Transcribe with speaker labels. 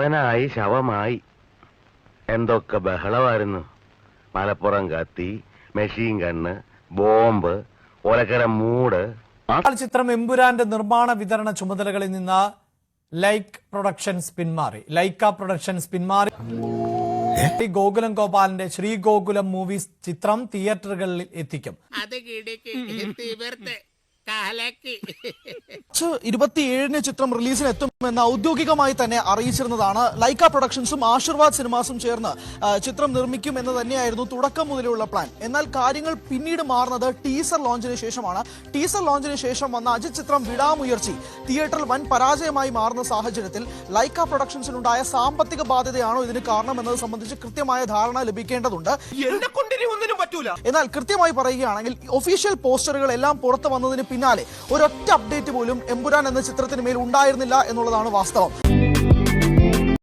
Speaker 1: ശവമായി ശവമായി. എന്തൊക്കെ ബഹളമായിരുന്നു. മലപ്പുറം കത്തി മെഷീൻ കണ്ണ് ബോംബ് ഒലക്കര മൂട്.
Speaker 2: ചിത്രം എമ്പുരാന്റെ നിർമ്മാണ വിതരണ ചുമതലകളിൽ നിന്ന് ലൈക്ക് പ്രൊഡക്ഷൻസ് പിന്മാറി. ലൈക്ക പ്രൊഡക്ഷൻസ് പിന്മാറി. ശ്രീ ഗോകുലം ഗോപാലിന്റെ ശ്രീ ഗോകുലം മൂവീസ് ചിത്രം തിയേറ്ററുകളിൽ എത്തിക്കും.
Speaker 3: അത് കാലക്ക്.
Speaker 4: ഇരുപത്തിയേഴിന് ചിത്രം റിലീസിന് എത്തുമെന്ന് ഔദ്യോഗികമായി തന്നെ അറിയിച്ചിരുന്നതാണ്. ലൈക്ക പ്രൊഡക്ഷൻസും ആശീർവാദ് സിനിമാസും ചേർന്ന് ചിത്രം നിർമ്മിക്കും എന്ന് തന്നെയായിരുന്നു തുടക്കം മുതലുള്ള പ്ലാൻ. എന്നാൽ കാര്യങ്ങൾ പിന്നീട് മാറുന്നത് ടീസർ ലോഞ്ചിന് ശേഷമാണ്. ടീസർ ലോഞ്ചിന് ശേഷം വന്ന അജിത് ചിത്രം വിടാമുയർച്ചി തിയേറ്ററിൽ വൻ പരാജയമായി മാറുന്ന സാഹചര്യത്തിൽ ലൈക്ക പ്രൊഡക്ഷൻസിനുണ്ടായ സാമ്പത്തിക ബാധ്യതയാണോ ഇതിന് കാരണം എന്നത് സംബന്ധിച്ച് കൃത്യമായ ധാരണ ലഭിക്കേണ്ടതുണ്ട്. എന്നാൽ കൃത്യമായി പറയുകയാണെങ്കിൽ ഒഫീഷ്യൽ പോസ്റ്ററുകൾ എല്ലാം പുറത്തു വന്നതിന് പിന്നാലെ ഒരൊറ്റ അപ്ഡേറ്റ് പോലും എമ്പുരാൻ എന്ന ചിത്രത്തിന് മേൽ ഉണ്ടായിരുന്നില്ല എന്നുള്ളതാണ് വാസ്തവം.